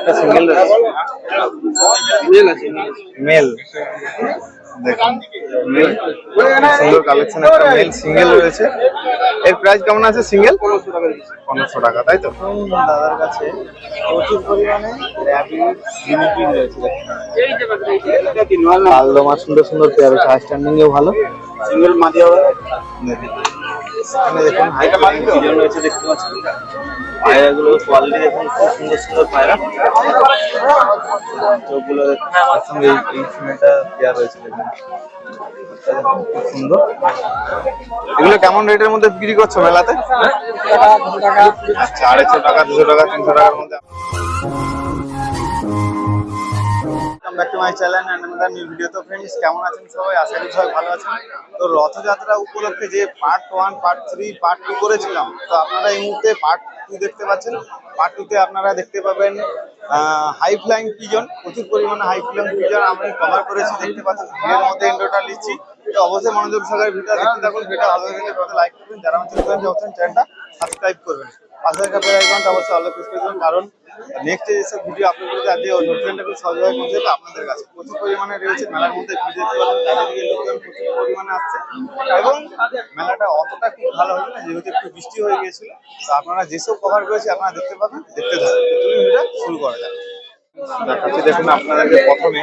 এটা single male দেখুন male সুন্দর কালেকশন একটা মেল সিঙ্গেল রয়েছে। এর প্রাইস কেমন আছে সিঙ্গেল পনেরোশো টাকা তাই তো? দাদার কাছে প্রচুর পরিমাণে রয়েছে। সুন্দর সুন্দর পেয়ার আছে আস্ট্যান্ডিং এও ভালো। সিঙ্গেল মাদি হবে দেখুন এখানে দেখুন হাই কোয়ালিটি পিজন রয়েছে দেখতে পাচ্ছেন। পায়রাগুলো কোয়ালিটি দেখুন খুব সুন্দর সুন্দর পায়রা। চোখগুলো দেখুন তার সঙ্গে এই ফিমেলটা পেয়ার রয়েছে দেখুন। খুব সুন্দর। এগুলো কেমন রেটের মধ্যে বিক্রি করছ মেলাতে? আচ্ছা আড়াইশো টাকা দুশো টাকা তিনশো টাকার মধ্যে। Back to my channel and another new video তো ফ্রেন্ডস কেমন আছেন সবাই? আশা করি সবাই ভালো আছেন। তো রথযাত্রা উপলক্ষে যে part one part three part two করেছিলাম, তো আপনারা এই মুহূর্তে পার্ট টু দেখতে পাচ্ছেন। পার্ট টুতে আপনারা দেখতে পাবেন হাই ফ্লাইং পিজন প্রচুর পরিমাণে হাই ফ্লাইং পিজন আমি কভার করেছি, দেখতে পাচ্ছেন ভিডিওর মধ্যে এন্ডোটা নিচ্ছি। তো অবশ্যই মনোযোগ সহকারে ভিডিও দেখতে থাকুন ভিডিও ভালো লাগলে লাইক করবেন। যারা আমার চ্যানেল চ্যানেলটা সাবস্ক্রাইব করবেন। পাশে থাকা বেল আইকনটা অবশ্যই অল প্রেস কারণ নেক্সট যেসব ভিডিও আপলোড করতে আজকে নোটিফিকেশনটা খুব সহজভাবে পৌঁছে যাবে আপনাদের কাছে। প্রচুর পরিমাণে রয়েছে, মেলার মধ্যে ভিডিও দেখতে পাবেন, চারিদিকে লোকজন প্রচুর পরিমাণে আসছে। এবং মেলাটা অতটা খুব ভালো হলো না, যেহেতু একটু বৃষ্টি হয়ে গিয়েছিল। তো আপনারা যেসব কভার করেছে আপনারা দেখতে পাবেন, দেখতে থাকুন। তো চলুন, ভিডিওটা শুরু করা যাক। দেখাচ্ছি, দেখুন আপনাদেরকে প্রথমে।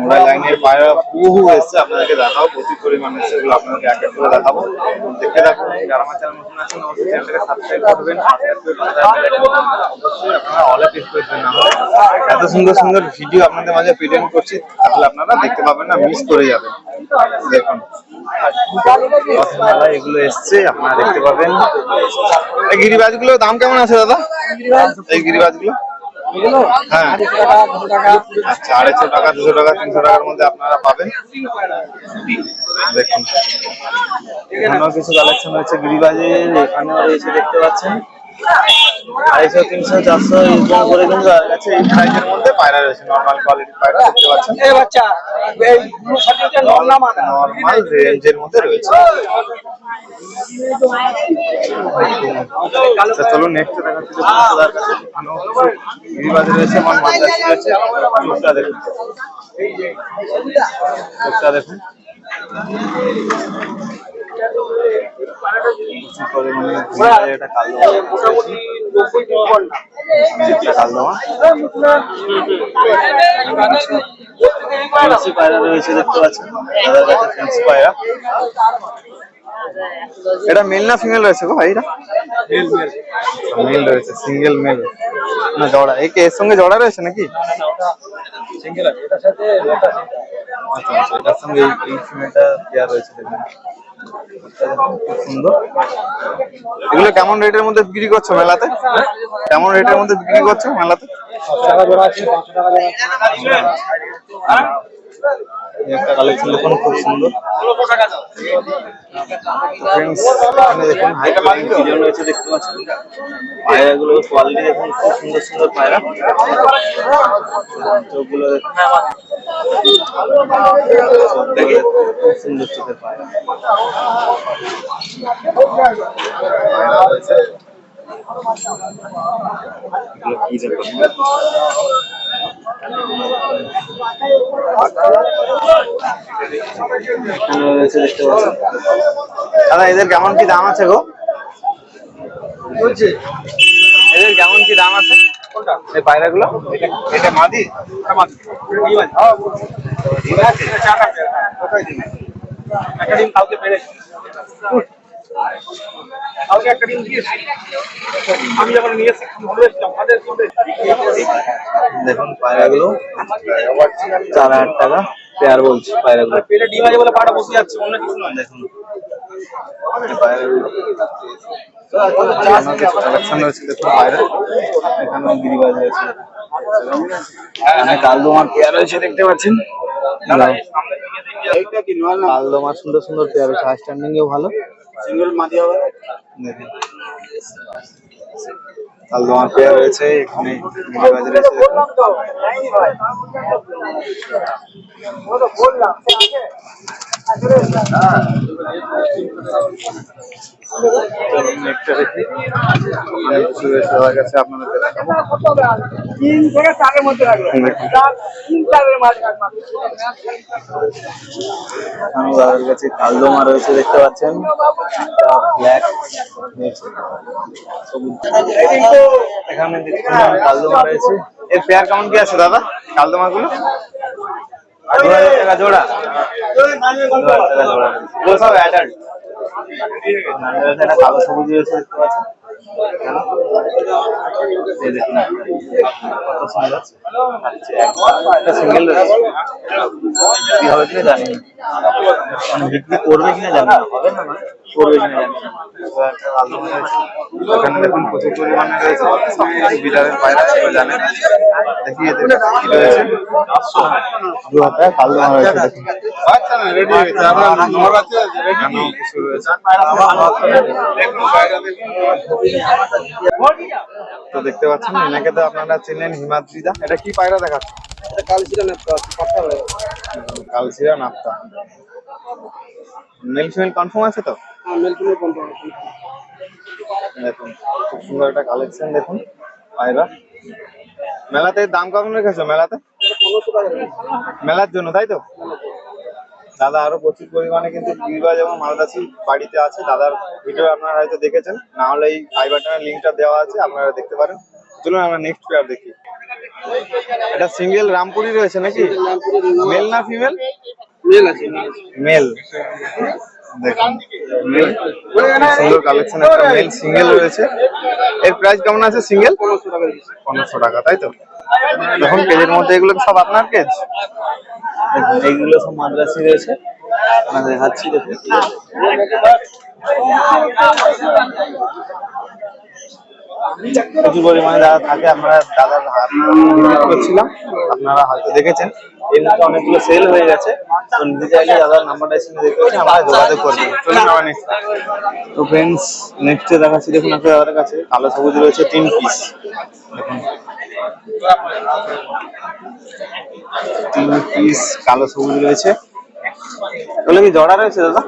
মোড়া লাইনের পায়রা বহু এসছে, আপনাদেরকে দেখাবো, প্রচুর পরিমাণ এসছে, এগুলো আপনাদেরকে এক এক করে দেখাবো। দেখতে থাকুন, যারা আমার চ্যানেল নতুন আছেন, অবশ্যই চ্যানেলটাকে সাবস্ক্রাইব করবেন। অবশ্যই আপনারা এত সুন্দর সুন্দর ভিডিও আপনাদের মাঝে প্রেজেন্ট করছি, তাহলে আপনারা দেখতে পাবেন না মিস করে যাবেন দেখুন। এগুলো এসছে, আপনারা দেখতে পাবেন। এই গিরিবাজগুলো দাম কেমন আছে দাদা? এই গিরিবাজগুলো হ্যাঁ। আড়াইশো টাকা দুশো টাকা তিনশো টাকার মধ্যে আপনারা পাবেন দেখুন অন্য কিছু কালেকশন হচ্ছে গিরিবাজের এখানেও রয়েছে দেখতে পাচ্ছেন আড়াইশো তিনশো চারশো এরকম করে কিন্তু তার কাছে এই প্রাইজের মধ্যে পায়রা রয়েছে। নর্মাল কোয়ালিটির পায়রা দেখতে পাচ্ছেন। নর্মাল রেঞ্জের মধ্যে রয়েছে। আচ্ছা নেক্সট দেখাচ্ছি কাছে রয়েছে। আমার মাদ্রাসি রয়েছে চোখটা দেখুন। চোখটা দেখুন। কালদমা ফেন্সি পায়রা রয়েছে দেখতে পাচ্ছেন। দাদার কাছে ফেন্সি পায়রা। এটা মেল না ফিমেল রয়েছে গো ভাইরা? মেল রয়েছে সিঙ্গেল মেল না জড়া। এই কি? এর সঙ্গে জড়া রয়েছে নাকি? আচ্ছা আচ্ছা এটার সঙ্গে এই এই ফিমেলটা দেওয়া রয়েছে দেখুন। খুব সুন্দর। এগুলো কেমন রেটের মধ্যে বিক্রি করছ মেলাতে? কেমন রেটের মধ্যে বিক্রি করছ মেলাতে? এই একটা কালেকশন দেখুন খুব সুন্দর। দেখুন হাই রয়েছে দেখতে পাচ্ছেন? পায়রাগুলো কোয়ালিটি দেখুন খুব সুন্দর সুন্দর পায়রা। চোখগুলো দেখুন। খুব সুন্দর চোখের পায়রা। পায়রা দাদা এদের কেমন কি দাম আছে গো? এদের কেমন কি দাম আছে? এই পায়রাগুলো? এটা মাদি? মাদি। কোথায় দিন একটা ডিম কালকে পেরেছি কালকে একটা ডিম দিয়েছি। আমি যখন নিয়ে এসেছি ভালো এসেছিলাম তাদের দেখুন পায়রাগুলো চার হাজার টাকা পেয়ার বলছি পায়রাগুলো। পেটে ডিম আছে বলে পাটা বসে যাচ্ছে অন্য কিছু নয়। দেখুন কালদোমার পেয়ার। রয়েছে। দেখতে পাচ্ছেন। কালদোমার সুন্দর সুন্দর পেয়ার রয়েছে আস্ট্যান্ডিং এও ভালো। সিঙ্গেল মাদি হবে? দেখুন তোমার পেয়ার রয়েছে এখানে দেখুন। রয়েছে তাদের কাছে আপনাদেরকে দেখাবো তিন থেকে চারের মধ্যে রাখবে। চার তিন চারের মাঝে রাখবে। এখানেও দাদার কাছে কালদমা রয়েছে দেখতে পাচ্ছেন। ব্ল্যাক এখানে দেখুন কালদমা রয়েছে। এর পেয়ার কেমন কি আছে দাদা কালদমা গুলো টাকা জোড়া। জোড়া। সব অ্যাডাল্ট একটা কালো সবুজ রয়েছে দেখতে পাচ্ছেন। সিঙ্গেল বিক্রি করবে কিনা জানি না দেখুন প্রচুর পরিমাণে রয়েছে জানেন দেখি এতে কি রয়েছে দু হাজার তো দেখতে পাচ্ছেন এনাকে তো আপনারা চেনেন হিমাদ্রিদা। এটা কি পায়রা দেখাচ্ছে? কালচিরা নাপ্তা মেল ফিমেল কনফার্ম আছে তো? হ্যাঁ দেখুন খুব সুন্দর একটা কালেকশন দেখুন পায়রা। মেলাতে দাম কেমন রেখেছো মেলাতে? মেলার জন্য তাই তো? দাদা আরও প্রচুর পরিমাণে কিন্তু গিরিবাজ এবং মালদাসি বাড়িতে আছে। দাদার ভিডিও আপনারা হয়তো দেখেছেন। না হলে এই আই বাটনের লিঙ্কটা দেওয়া আছে আপনারা দেখতে পারেন। চলুন আমরা নেক্সট পেয়ার দেখি। এটা সিঙ্গেল রামপুরি রয়েছে নাকি? মেল না ফিমেল মেল আছে মেল দেখুন। সুন্দর কালেকশন একটা মেল সিঙ্গেল রয়েছে। এর প্রাইস কেমন আছে সিঙ্গেল পনেরোশো টাকা তাই তো? দেখুন কেজের মধ্যে এগুলো সব আপনার কেজ এইগুলো সব মাদ্রাসি রয়েছে। আমরা দেখাচ্ছি, দেখুন। প্রচুর পরিমাণে যারা থাকে, আমরা দাদার হাত করছিলাম। আপনারা হয়তো দেখেছেন। মধ্যে অনেকগুলো সেল হয়ে গেছে। তো নিতে চাইলে দাদার নাম্বারটা এসে দেখতে পাচ্ছেন আমরা যোগাযোগ চলুন নেক্সট তো ফ্রেন্ডস নেক্সটে দেখাচ্ছি দেখুন আপনার দাদার কাছে কালো সবুজ রয়েছে তিন পিস দেখুন। তিন পিস কালো সবুজ রয়েছে। এগুলো কি জড়া রয়েছে দাদা?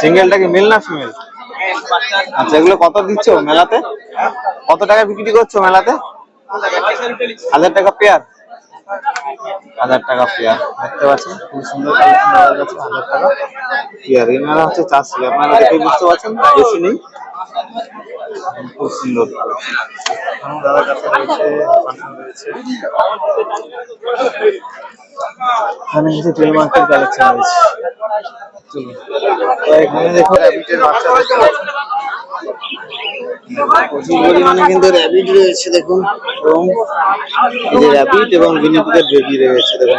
সিঙ্গেলটা কি মেল না ফিমেল আচ্ছা এগুলো কত দিচ্ছ মেলাতে? কত টাকা বিক্রি করছ মেলাতে? হাজার টাকা। পেয়ার হাজার টাকা পেয়ার। দেখতে পাচ্ছেন খুব সুন্দর কালেকশন দাদার কাছে হাজার টাকা পেয়ার। এনারা হচ্ছে চাষি, আপনারা দেখেই বুঝতে পারছেন, বেশি নেই। খুব সুন্দর। রয়েছে কিছু কালেকশন রয়েছে। প্রচুর পরিমাণে কিন্তু রয়েছে, দেখুন। এবং এই যে এবং গিনিপিগের বেবি রয়েছে, দেখুন।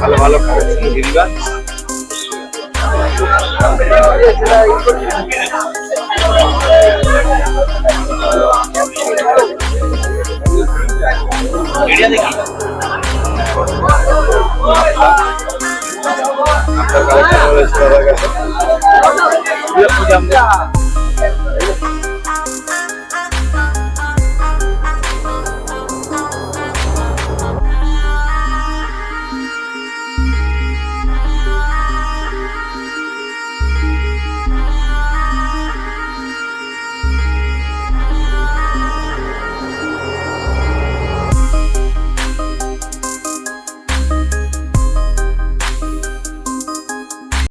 ভালো ভালো আপনার কালেকশন রয়েছে দাদার কাছে।